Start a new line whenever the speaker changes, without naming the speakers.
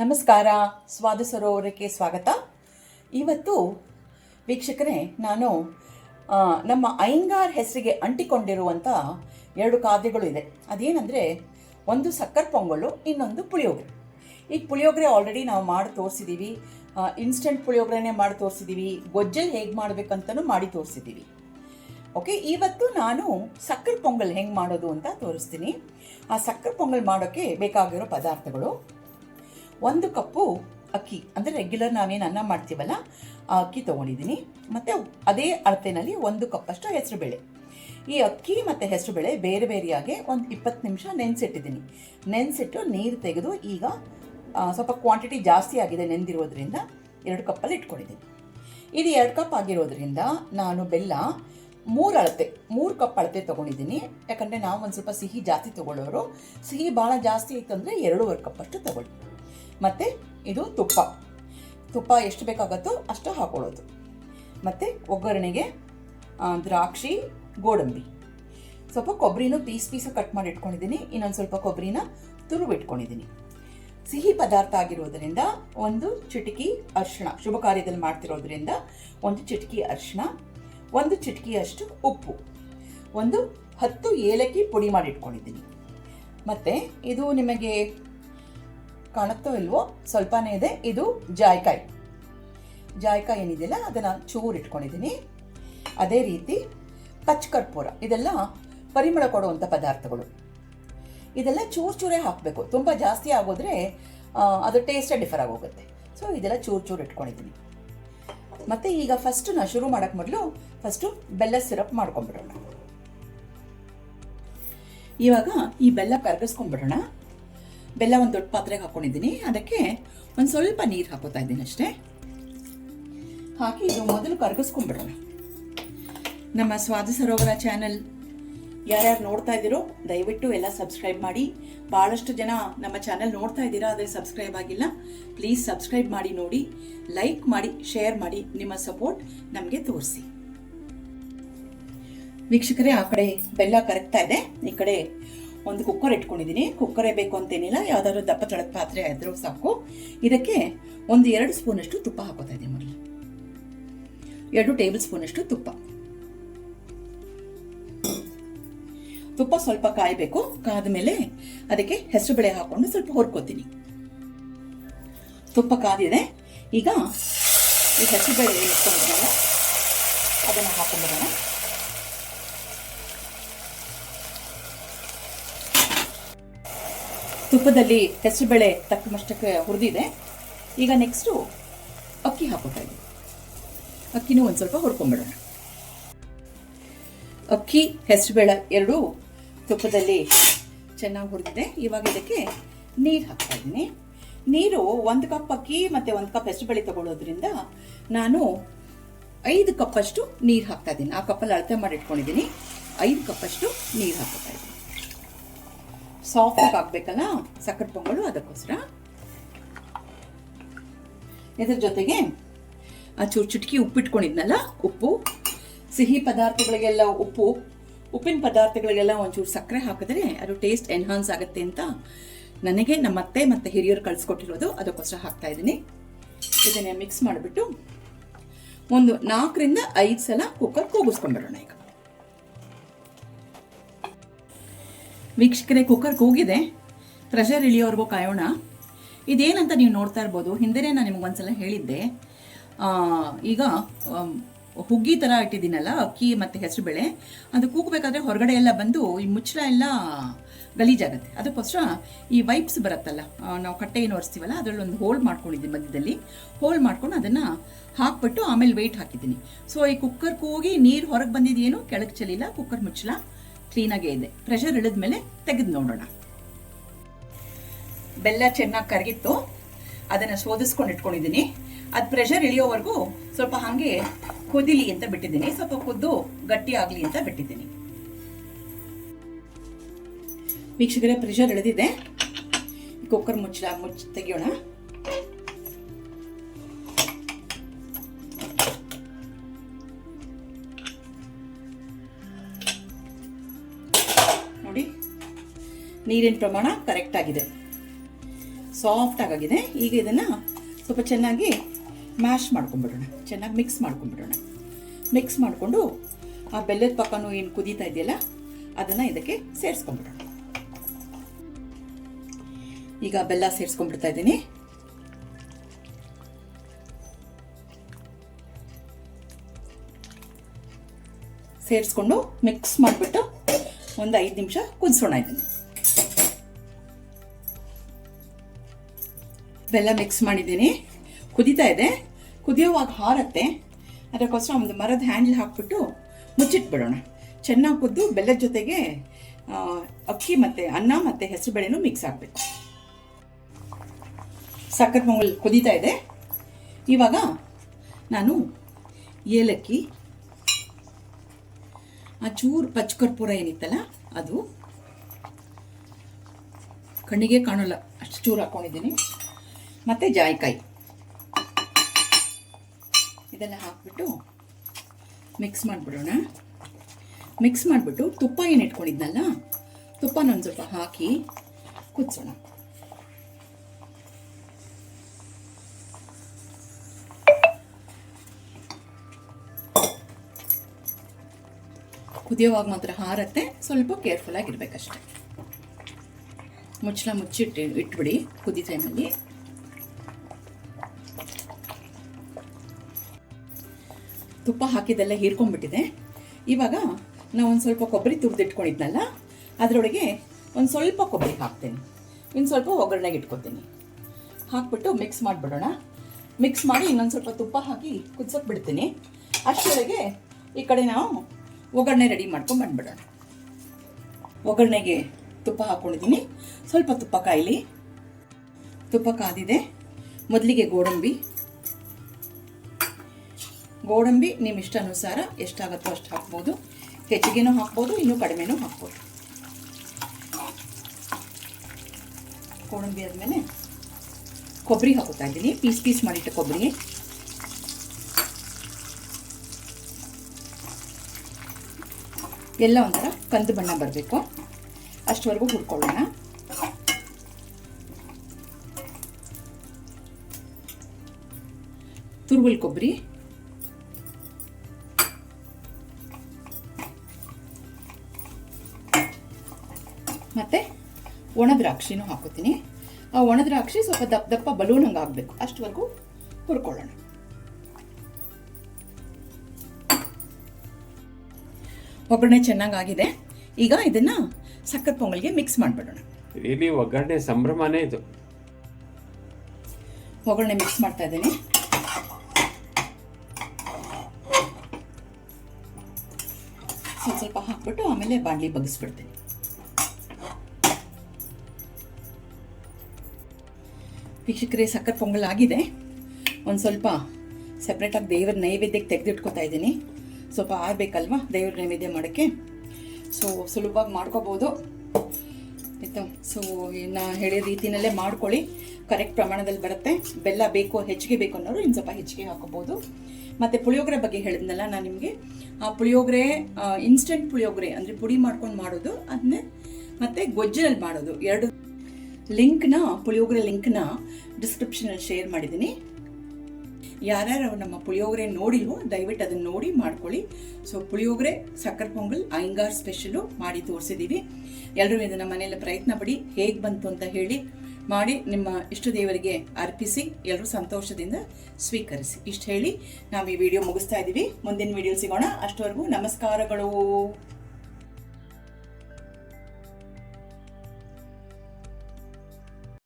ನಮಸ್ಕಾರ, ಸ್ವಾದ ಸರೋವರಕ್ಕೆ ಸ್ವಾಗತ. ಇವತ್ತು ವೀಕ್ಷಕರೇ, ನಾನು ನಮ್ಮ ಅಯ್ಯಂಗಾರ್ ಹೆಸರಿಗೆ ಅಂಟಿಕೊಂಡಿರುವಂಥ ಎರಡು ಖಾದ್ಯಗಳು ಇದೆ. ಅದೇನೆಂದರೆ, ಒಂದು ಸಕ್ಕರೆ ಪೊಂಗಲು ಇನ್ನೊಂದು ಪುಳಿಯೋಗರೆ. ಈಗ ಪುಳಿಯೋಗರೆ ಆಲ್ರೆಡಿ ನಾವು ಮಾಡಿ ತೋರಿಸಿದ್ದೀವಿ ಇನ್ಸ್ಟೆಂಟ್ ಪುಳಿಯೋಗರೆನೇ ಮಾಡಿ ತೋರಿಸಿದ್ದೀವಿ ಗೊಜ್ಜಲ್ಲಿ ಹೇಗೆ ಮಾಡಬೇಕಂತಲೂ ಮಾಡಿ ತೋರಿಸಿದ್ದೀವಿ ಓಕೆ ಇವತ್ತು ನಾನು ಸಕ್ಕರೆ ಪೊಂಗಲ್ ಹೆಂಗೆ ಮಾಡೋದು ಅಂತ ತೋರಿಸ್ತೀನಿ. ಆ ಸಕ್ಕರೆ ಪೊಂಗಲ್ ಮಾಡೋಕ್ಕೆ ಬೇಕಾಗಿರೋ ಪದಾರ್ಥಗಳು. ಒಂದು ಕಪ್ಪು ಅಕ್ಕಿ, ಅಂದರೆ ರೆಗ್ಯುಲರ್ ನಾವೇನು ಅನ್ನ ಮಾಡ್ತೀವಲ್ಲ, ಆ ಅಕ್ಕಿ ತೊಗೊಂಡಿದ್ದೀನಿ ಮತ್ತು ಅದೇ ಅಳತೆನಲ್ಲಿ ಒಂದು ಕಪ್ಪಷ್ಟು ಹೆಸರುಬೇಳೆ. ಈ ಅಕ್ಕಿ ಮತ್ತು ಹೆಸರುಬೇಳೆ ಬೇರೆ ಬೇರೆಯಾಗಿ ಒಂದು ಇಪ್ಪತ್ತು ನಿಮಿಷ ನೆನೆಸಿಟ್ಟಿದ್ದೀನಿ ನೆನೆಸಿಟ್ಟು ನೀರು ತೆಗೆದು ಈಗ ಸ್ವಲ್ಪ ಕ್ವಾಂಟಿಟಿ ಜಾಸ್ತಿ ಆಗಿದೆ ನೆಂದಿರೋದ್ರಿಂದ ಎರಡು ಕಪ್ಪಲ್ಲಿ ಇಟ್ಕೊಂಡಿದ್ದೀನಿ ಇದು ಎರಡು ಕಪ್ ಆಗಿರೋದ್ರಿಂದ ನಾನು ಬೆಲ್ಲ ಮೂರು ಅಳತೆ, ಮೂರು ಕಪ್ ಅಳತೆ ತೊಗೊಂಡಿದ್ದೀನಿ ಯಾಕಂದರೆ ನಾವು ಒಂದು ಸ್ವಲ್ಪ ಸಿಹಿ ಜಾಸ್ತಿ ತೊಗೊಳ್ಳೋರು. ಸಿಹಿ ಭಾಳ ಜಾಸ್ತಿ ಇತ್ತು ಅಂದರೆ ಎರಡೂವರೆ ಕಪ್ಪಷ್ಟು ತೊಗೊಳ್ಳಿ. ಮತ್ತು ಇದು ತುಪ್ಪ. ತುಪ್ಪ ಎಷ್ಟು ಬೇಕಾಗತ್ತೋ ಅಷ್ಟು ಹಾಕೊಳ್ಳೋದು. ಮತ್ತು ಒಗ್ಗರಣೆಗೆ ದ್ರಾಕ್ಷಿ, ಗೋಡಂಬಿ. ಸ್ವಲ್ಪ ಕೊಬ್ಬರಿನೂ ಪೀಸ್ ಪೀಸ್ ಕಟ್ ಮಾಡಿ ಇಟ್ಕೊಂಡಿದ್ದೀನಿ. ಇನ್ನೊಂದು ಸ್ವಲ್ಪ ಕೊಬ್ಬರಿನ ತುರುವಿಟ್ಕೊಂಡಿದ್ದೀನಿ ಸಿಹಿ ಪದಾರ್ಥ ಆಗಿರೋದರಿಂದ ಒಂದು ಚಿಟಕಿ ಅರಿಶಿಣ, ಶುಭ ಕಾರ್ಯದಲ್ಲಿ ಮಾಡ್ತಿರೋದ್ರಿಂದ ಒಂದು ಚಿಟಕಿ ಅರಿಶಿಣ, ಒಂದು ಚಿಟಿಕಿಯಷ್ಟು ಉಪ್ಪು, ಒಂದು ಹತ್ತು ಏಲಕ್ಕಿ ಪುಡಿ ಮಾಡಿ ಇಟ್ಕೊಂಡಿದ್ದೀನಿ. ಮತ್ತು ಇದು ನಿಮಗೆ ಕಾಣುತ್ತೋ ಇಲ್ವೋ ಸ್ವಲ್ಪನೇ ಇದೆ. ಇದು ಜಾಯ್ಕಾಯಿ. ಜಾಯ್ಕಾಯಿ ಏನಿದೆಯಲ್ಲ, ಅದನ್ನು ಚೂರು ಇಟ್ಕೊಂಡಿದ್ದೀನಿ ಅದೇ ರೀತಿ ಕರ್ಪೂರ, ಇದೆಲ್ಲ ಪರಿಮಳ ಕೊಡುವಂಥ ಪದಾರ್ಥಗಳು. ಇದೆಲ್ಲ ಚೂರು ಚೂರೇ ಹಾಕಬೇಕು. ತುಂಬ ಜಾಸ್ತಿ ಆಗೋದ್ರೆ ಅದು ಟೇಸ್ಟೇ ಡಿಫರ್ ಆಗೋಗುತ್ತೆ. ಸೊ ಇದೆಲ್ಲ ಚೂರು ಚೂರು ಇಟ್ಕೊಂಡಿದ್ದೀನಿ. ಮತ್ತು ಈಗ ಫಸ್ಟ್ ನಾ ಶುರು ಮಾಡೋಕ್ಕೆ ಮೊದಲು ಫಸ್ಟು ಬೆಲ್ಲ ಸಿರಪ್ ಮಾಡ್ಕೊಂಡ್ಬಿಡೋಣ. ಇವಾಗ ಈ ಬೆಲ್ಲ ಕರಗಿಸ್ಕೊಂಡ್ಬಿಡೋಣ. ಬೆಲ್ಲ ಒಂದು ದೊಡ್ಡ ಪಾತ್ರೆಗೆ ಹಾಕೊಂಡಿದ್ದೀನಿ. ಅದಕ್ಕೆ ಒಂದು ಸ್ವಲ್ಪ ನೀರು ಹಾಕೋತಾ ಇದ್ದೀನಿ ಅಷ್ಟೇ. ಹಾಕಿ ಇದು ಮೊದಲು ಕರಗಿಸ್ಕೊಂಡ್ಬಿಡೋಣ. ನಮ್ಮ ಸ್ವಾದ ಸರೋವರ ಚಾನಲ್ ಯಾರ್ಯಾರು ನೋಡ್ತಾ ಇದ್ದೀರೋ, ದಯವಿಟ್ಟು ಎಲ್ಲ ಸಬ್ಸ್ಕ್ರೈಬ್ ಮಾಡಿ. ಭಾಳಷ್ಟು ಜನ ನಮ್ಮ ಚಾನಲ್ ನೋಡ್ತಾ ಇದ್ದೀರಾ, ಆದರೆ ಸಬ್ಸ್ಕ್ರೈಬ್ ಆಗಿಲ್ಲ, ಪ್ಲೀಸ್ ಸಬ್ಸ್ಕ್ರೈಬ್ ಮಾಡಿ, ನೋಡಿ. ಲೈಕ್ ಮಾಡಿ, ಶೇರ್ ಮಾಡಿ, ನಿಮ್ಮ ಸಪೋರ್ಟ್ ನಮಗೆ ತೋರಿಸಿ. ವೀಕ್ಷಕರೇ, ಆ ಕಡೆ ಬೆಲ್ಲ ಕರಗ್ತಾ ಇದೆ. ಈ ಕಡೆ ಒಂದು ಕುಕ್ಕರ್ ಇಟ್ಕೊಂಡಿದ್ದೀನಿ. ಕುಕ್ಕರೇ ಬೇಕು ಅಂತೇನಿಲ್ಲ. ಯಾವ್ದಾದ್ರು ದಪ್ಪ ತಳದ ಪಾತ್ರೆ ಆದ್ರೂ ಸಾಕು. ಇದಕ್ಕೆ ಒಂದು ಎರಡು ಸ್ಪೂನಷ್ಟು ತುಪ್ಪ ಹಾಕೋತಾ ಇದ್ದೀನಿ ಮೊದಲು. ಎರಡು ಟೇಬಲ್ ಸ್ಪೂನಷ್ಟು ತುಪ್ಪ. ತುಪ್ಪ ಸ್ವಲ್ಪ ಕಾಯಬೇಕು. ಕಾದ ಮೇಲೆ ಅದಕ್ಕೆ ಹೆಸರು ಬೆಳೆ ಹಾಕೊಂಡು ಸ್ವಲ್ಪ ಹುರ್ಕೋತೀನಿ. ತುಪ್ಪ ಕಾದಿದೆ. ಈಗ ಈ ಹೆಸರು ಬೇಳೆ ಇಟ್ಕೊಂಡಿದ್ನಲ್ಲ ಅದನ್ನು ಹಾಕೊಂಡ್ಬಿಡೋಣ ತುಪ್ಪದಲ್ಲಿ ಹೆಸರುಬೇಳೆ ಬೇಳೆ ಮಷ್ಟಕ್ಕೆ ಹುರಿದಿದೆ. ಈಗ ನೆಕ್ಸ್ಟು ಅಕ್ಕಿ ಹಾಕೋತಾ ಇದ್ದೀವಿ ಅಕ್ಕಿನೂ ಒಂದು ಸ್ವಲ್ಪ ಹುರ್ಕೊಂಬಿಡೋಣ. ಅಕ್ಕಿ ಹೆಸರುಬೇಳೆ ಎರಡೂ ತುಪ್ಪದಲ್ಲಿ ಚೆನ್ನಾಗಿ ಹುರಿದಿದೆ. ಇವಾಗ ಇದಕ್ಕೆ ನೀರು ಹಾಕ್ತಾ ಇದ್ದೀನಿ. ನೀರು ಒಂದು ಕಪ್ ಅಕ್ಕಿ ಮತ್ತು ಒಂದು ಕಪ್ ಹೆಸರುಬೇಳೆ ತಗೊಳ್ಳೋದ್ರಿಂದ ನಾನು ಐದು ಕಪ್ಪಷ್ಟು ನೀರು ಹಾಕ್ತಾ ಇದ್ದೀನಿ. ಆ ಕಪ್ಪಲ್ಲಿ ಅಳತೆ ಮಾಡಿ ಇಟ್ಕೊಂಡಿದ್ದೀನಿ. ಐದು ಕಪ್ಪಷ್ಟು ನೀರು ಹಾಕೋತಾ ಇದ್ದೀನಿ. ಸಾಫ್ಟ್ ಆಗಬೇಕಲ್ಲ ಸಕ್ಕರೆ ಪೊಂಗಲು ಅದಕ್ಕೋಸ್ಕರ. ಇದ್ರ ಜೊತೆಗೆ, ಆ ಚೂರು ಚುಟ್ಕಿ ಉಪ್ಪಿಟ್ಕೊಂಡಿದ್ನಲ್ಲ, ಉಪ್ಪು. ಸಿಹಿ ಪದಾರ್ಥಗಳಿಗೆಲ್ಲ ಉಪ್ಪು. ಉಪ್ಪಿನ ಪದಾರ್ಥಗಳಿಗೆಲ್ಲ ಒಂಚೂರು ಸಕ್ಕರೆ ಹಾಕಿದ್ರೆ ಅದು ಟೇಸ್ಟ್ ಎನ್ಹಾನ್ಸ್ ಆಗುತ್ತೆ ಅಂತ ನನಗೆ ನಮ್ಮ ಅತ್ತೆ ಮತ್ತು ಹಿರಿಯರು ಕಳಿಸ್ಕೊಟ್ಟಿರೋದು. ಅದಕ್ಕೋಸ್ಕರ ಹಾಕ್ತಾ ಇದ್ದೀನಿ. ಇದನ್ನೇ ಮಿಕ್ಸ್ ಮಾಡಿಬಿಟ್ಟು ಒಂದು ನಾಲ್ಕರಿಂದ ಐದು ಸಲ ಕುಕ್ಕರ್ ಕೂಗಿಸ್ಕೊಂಡ್ಬಿಡೋಣ ಈಗ. ವೀಕ್ಷಕರೇ ಕುಕ್ಕರ್ ಕೂಗಿದೆ ಪ್ರೆಷರ್ ಇಳಿಯೋವರೆಗೂ ಕಾಯೋಣ. ಇದೇನಂತ ನೀವು ನೋಡ್ತಾ ಇರ್ಬೋದು, ಹಿಂದೆನೇ ನಾನು ನಿಮ್ಗೆ ಒಂದ್ಸಲ ಹೇಳಿದ್ದೆ. ಈಗ ಹುಗ್ಗಿ ಥರ ಇಟ್ಟಿದ್ದೀನಲ್ಲ, ಅಕ್ಕಿ ಮತ್ತು ಹೆಸರು ಬೇಳೆ ಅದು ಕೂಗಬೇಕಾದ್ರೆ ಹೊರಗಡೆ ಎಲ್ಲ ಬಂದು ಈ ಮುಚ್ಚಳ ಎಲ್ಲ ಗಲೀಜಾಗುತ್ತೆ. ಅದಕ್ಕೋಸ್ಕರ ಈ ವೈಪ್ಸ್ ಬರುತ್ತಲ್ಲ ನಾವು ಕಟ್ಟೆ ಏನು ಒರೆಸ್ತೀವಲ್ಲ ಅದರಲ್ಲಿ ಒಂದು ಹೋಲ್ ಮಾಡ್ಕೊಂಡಿದ್ದೀನಿ ಮಧ್ಯದಲ್ಲಿ. ಹೋಲ್ ಮಾಡ್ಕೊಂಡು ಅದನ್ನು ಹಾಕ್ಬಿಟ್ಟು ಆಮೇಲೆ ವೆಯ್ಟ್ ಹಾಕಿದ್ದೀನಿ. ಸೊ ಈ ಕುಕ್ಕರ್ ಕೂಗಿ ನೀರು ಹೊರಗೆ ಬಂದಿದ್ದೇನು ಕೆಳಗೆ ಚಲಿಲ್ಲ ಕುಕ್ಕರ್ ಮುಚ್ಚಳ. ಕ್ಲೀನಾಗೇ ಇದೆ. ಪ್ರೆಷರ್ ಇಳಿದ್ಮೇಲೆ ತೆಗೆದು ನೋಡೋಣ. ಬೆಲ್ಲ ಚೆನ್ನಾಗಿ ಕರಗಿತ್ತು. ಅದನ್ನು ಶೋಧಿಸ್ಕೊಂಡು ಇಟ್ಕೊಂಡಿದ್ದೀನಿ. ಅದು ಪ್ರೆಷರ್ ಇಳಿಯೋವರೆಗೂ ಸ್ವಲ್ಪ ಹಾಗೆ ಕುದಿಲಿ ಅಂತ ಬಿಟ್ಟಿದ್ದೀನಿ. ಸ್ವಲ್ಪ ಕುದ್ದು ಗಟ್ಟಿ ಆಗಲಿ ಅಂತ ಬಿಟ್ಟಿದ್ದೀನಿ. ವೀಕ್ಷಕರೇ ಪ್ರೆಷರ್ ಇಳಿದಿದೆ. ಕುಕ್ಕರ್ ಮುಚ್ಚ, ಮುಚ್ಚಿ ತೆಗಿಯೋಣ. ನೀರಿನ ಪ್ರಮಾಣ ಕರೆಕ್ಟ್ ಆಗಿದೆ. ಸಾಫ್ಟ್ ಆಗಿದೆ ಈಗ ಇದನ್ನು ಸ್ವಲ್ಪ ಚೆನ್ನಾಗಿ ಮ್ಯಾಶ್ ಮಾಡ್ಕೊಂಡ್ಬಿಡೋಣ. ಚೆನ್ನಾಗಿ ಮಿಕ್ಸ್ ಮಾಡ್ಕೊಂಡ್ಬಿಡೋಣ. ಮಿಕ್ಸ್ ಮಾಡಿಕೊಂಡು ಆ ಬೆಲ್ಲದ ಪಕ್ಕನೂ ಏನು ಕುದೀತಾ ಇದೆಯಲ್ಲ, ಅದನ್ನು ಇದಕ್ಕೆ ಸೇರಿಸ್ಕೊಂಡ್ಬಿಡೋಣ. ಈಗ ಬೆಲ್ಲ ಸೇರಿಸ್ಕೊಂಡ್ಬಿಡ್ತಾ ಇದ್ದೀನಿ. ಸೇರಿಸ್ಕೊಂಡು ಮಿಕ್ಸ್ ಮಾಡಿಬಿಟ್ಟು ಒಂದು ಐದು ನಿಮಿಷ ಕುದಿಸೋಣ ಇದನ್ನು. ಬೆಲ್ಲ ಮಿಕ್ಸ್ ಮಾಡಿದ್ದೀನಿ. ಕುದೀತಾ ಇದೆ. ಕುದಿಯೋವಾಗ ಹಾರತ್ತೆ. ಅದಕ್ಕೋಸ್ಕರ ಒಂದು ಮರದ ಹ್ಯಾಂಡಲ್ ಹಾಕ್ಬಿಟ್ಟು ಮುಚ್ಚಿಟ್ಬಿಡೋಣ. ಚೆನ್ನಾಗಿ ಕುದ್ದು ಬೆಲ್ಲದ ಜೊತೆಗೆ ಅಕ್ಕಿ ಮತ್ತು ಅನ್ನ ಮತ್ತು ಹೆಸರುಬೇಳೆನೂ ಮಿಕ್ಸ್ ಆಗ್ಬೇಕು. ಸಕ್ಕರೆ ಪೊಂಗಲ್ ಕುದೀತಾ ಇದೆ. ಇವಾಗ ನಾನು ಏಲಕ್ಕಿ, ಆ ಚೂರು ಪಚ್ಚಕರ್ಪೂರ ಏನಿತ್ತಲ್ಲ ಅದು ಕಣ್ಣಿಗೆ ಕಾಣೋಲ್ಲ. ಅಷ್ಟು ಚೂರು ಹಾಕ್ಕೊಂಡಿದ್ದೀನಿ ಮತ್ತು ಜಾಯಿಕಾಯಿ. ಇದೆಲ್ಲ ಹಾಕ್ಬಿಟ್ಟು ಮಿಕ್ಸ್ ಮಾಡಿಬಿಡೋಣ. ಮಿಕ್ಸ್ ಮಾಡಿಬಿಟ್ಟು ತುಪ್ಪ ಏನು ಇಟ್ಕೊಂಡಿದ್ನಲ್ಲ, ತುಪ್ಪನ ಒಂದು ಸ್ವಲ್ಪ ಹಾಕಿ ಕುದಿಸೋಣ. ಕುದಿಯೋವಾಗ ಮಾತ್ರ ಹಾರತ್ತೆ, ಸ್ವಲ್ಪ ಕೇರ್ಫುಲ್ ಆಗಿರ್ಬೇಕಷ್ಟೆ. ಮುಚ್ಚಳ ಮುಚ್ಚಿಟ್ಟು ಇಟ್ಬಿಡಿ ಕುದಿ ಟೈಮಲ್ಲಿ ತುಪ್ಪ ಹಾಕಿದ್ದೆಲ್ಲ ಹೀರ್ಕೊಂಡ್ಬಿಟ್ಟಿದೆ. ಇವಾಗ ನಾವು ಒಂದು ಸ್ವಲ್ಪ ಕೊಬ್ಬರಿ ತುರಿದಿಟ್ಕೊಂಡಿದ್ನಲ್ಲ, ಅದರೊಳಗೆ ಒಂದು ಸ್ವಲ್ಪ ಕೊಬ್ಬರಿ ಹಾಕ್ತೇನೆ. ಇನ್ನು ಸ್ವಲ್ಪ ಒಗ್ಗರಣೆಗೆ ಇಟ್ಕೊತೀನಿ. ಹಾಕ್ಬಿಟ್ಟು ಮಿಕ್ಸ್ ಮಾಡಿಬಿಡೋಣ. ಮಿಕ್ಸ್ ಮಾಡಿ ಇನ್ನೊಂದು ಸ್ವಲ್ಪ ತುಪ್ಪ ಹಾಕಿ ಕುದಿಸೋಕೆ ಬಿಡ್ತೀನಿ. ಅಷ್ಟರೊಳಗೆ ಈ ಕಡೆ ನಾವು ಒಗ್ಗರಣೆ ರೆಡಿ ಮಾಡ್ಕೊಂಡು ಬಂದ್ಬಿಡೋಣ. ಒಗ್ಗರಣೆಗೆ ತುಪ್ಪ ಹಾಕ್ಕೊಂಡಿದ್ದೀನಿ ಸ್ವಲ್ಪ ತುಪ್ಪ ಕಾಯಿಲಿ. ತುಪ್ಪ ಕಾದಿದೆ. ಮೊದಲಿಗೆ ಗೋಡಂಬಿ ಗೋಡಂಬಿ ನಿಮ್ಮ ಇಷ್ಟಾನುಸಾರ ಎಷ್ಟಾಗತ್ತೋ ಅಷ್ಟು ಹಾಕ್ಬೋದು. ಹೆಚ್ಚಿಗೆನೂ ಹಾಕ್ಬೋದು, ಇನ್ನೂ ಕಡಿಮೆನೂ ಹಾಕ್ಬೋದು. ಗೋಡಂಬಿ ಆದಮೇಲೆ ಕೊಬ್ಬರಿ ಹಾಕೋತಾ ಇದ್ದೀನಿ. ಪೀಸ್ ಪೀಸ್ ಮಾಡಿಟ್ಟು ಕೊಬ್ಬರಿ. ಎಲ್ಲ ಒಂಥರ ಕಂದು ಬಣ್ಣ ಬರಬೇಕು. ಅಷ್ಟವರೆಗೂ ಹುರ್ಕೊಳ್ಳೋಣ. ತುರುವಲ್ ಕೊಬ್ಬರಿ. ಮತ್ತು ಒಣ ದ್ರಾಕ್ಷಿನೂ ಹಾಕೋತೀನಿ. ಆ ಒಣ ದ್ರಾಕ್ಷಿ ಸ್ವಲ್ಪ ದಪ್ಪ ದಪ್ಪ ಬಲೂನ್ ಹಂಗೆ ಆಗಬೇಕು ಅಷ್ಟವರೆಗೂ ಹುರ್ಕೊಳ್ಳೋಣ. ಒಗ್ಗರಣೆ ಚೆನ್ನಾಗಾಗಿದೆ. ಈಗ ಇದನ್ನು ಸಕ್ಕರೆ ಪೊಂಗಲ್ಗೆ ಮಿಕ್ಸ್ ಮಾಡಿಬಿಡೋಣ.
ರಿಯಲಿ ಒಗ್ಗರಣೆ ಸಂಭ್ರಮನೇ ಇದು.
ಒಗ್ಗರಣೆ ಮಿಕ್ಸ್ ಮಾಡ್ತಾ ಇದ್ದೀನಿ. ಸ್ವಲ್ಪ ಸ್ವಲ್ಪ ಹಾಕ್ಬಿಟ್ಟು ಆಮೇಲೆ ಬಾಣಲಿ ಬಗ್ಗಿಸ್ಬಿಡ್ತೀನಿ ವೀಕ್ಷಕರೇ ಸಕ್ಕರೆ ಪೊಂಗಲ್ ಆಗಿದೆ. ಒಂದು ಸ್ವಲ್ಪ ಸಪ್ರೇಟಾಗಿ ದೇವರ ನೈವೇದ್ಯಕ್ಕೆ ತೆಗೆದಿಟ್ಕೊತಾ ಇದ್ದೀನಿ. ಸ್ವಲ್ಪ ಆರಬೇಕಲ್ವಾ ದೇವ್ರ ನೈವೇದ್ಯ ಮಾಡೋಕ್ಕೆ? ಸೊ ಸುಲಭವಾಗಿ ಮಾಡ್ಕೋಬೋದು. ಆಯಿತಾ? ಸೊ ನಾ ಹೇಳಿದ ರೀತಿಯಲ್ಲೇ ಮಾಡ್ಕೊಳ್ಳಿ. ಕರೆಕ್ಟ್ ಪ್ರಮಾಣದಲ್ಲಿ ಬರುತ್ತೆ. ಬೆಲ್ಲ ಬೇಕು, ಹೆಚ್ಚಿಗೆ ಬೇಕು ಅನ್ನೋರು ಇನ್ನು ಸ್ವಲ್ಪ ಹೆಚ್ಚಿಗೆ ಹಾಕೋಬೋದು. ಮತ್ತು ಪುಳಿಯೋಗರೆ ಬಗ್ಗೆ ಹೇಳಿದ್ನಲ್ಲ ನಾನು ನಿಮಗೆ. ಆ ಪುಳಿಯೋಗರೆ ಇನ್ಸ್ಟೆಂಟ್ ಪುಳಿಯೋಗರೆ, ಅಂದರೆ ಪುಡಿ ಮಾಡ್ಕೊಂಡು ಮಾಡೋದು ಅದನ್ನೇ ಮತ್ತು ಗೊಜ್ಜಿನಲ್ಲಿ ಮಾಡೋದು. ಎರಡು ಲಿಂಕ್ನ, ಪುಳಿಯೋಗರೆ ಲಿಂಕ್ನ ಡಿಸ್ಕ್ರಿಪ್ಷನಲ್ಲಿ ಶೇರ್ ಮಾಡಿದ್ದೀನಿ. ಯಾರ್ಯಾರು ನಮ್ಮ ಪುಳಿಯೋಗರೆ ನೋಡಿಲ್ವೋ, ದಯವಿಟ್ಟು ಅದನ್ನು ನೋಡಿ ಮಾಡ್ಕೊಳ್ಳಿ. ಸೊ ಪುಳಿಯೋಗರೆ, ಸಕ್ಕರೆ ಪೊಂಗಲ್ ಅಯ್ಯಂಗಾರ್ ಸ್ಪೆಷಲು ಮಾಡಿ ತೋರಿಸಿದ್ದೀವಿ ಎಲ್ಲರೂ ಇದನ್ನು ಮನೆಯಲ್ಲಿ ಪ್ರಯತ್ನ ಪಡಿ, ಹೇಗೆ ಬಂತು ಅಂತ ಹೇಳಿ ಮಾಡಿ, ನಿಮ್ಮ ಇಷ್ಟ ದೇವರಿಗೆ ಅರ್ಪಿಸಿ ಎಲ್ಲರೂ ಸಂತೋಷದಿಂದ ಸ್ವೀಕರಿಸಿ. ಇಷ್ಟು ಹೇಳಿ ನಾವು ಈ ವಿಡಿಯೋ ಮುಗಿಸ್ತಾ ಇದ್ದೀವಿ ಮುಂದಿನ ವಿಡಿಯೋ ಸಿಗೋಣ. ಅಷ್ಟವರೆಗೂ ನಮಸ್ಕಾರಗಳು.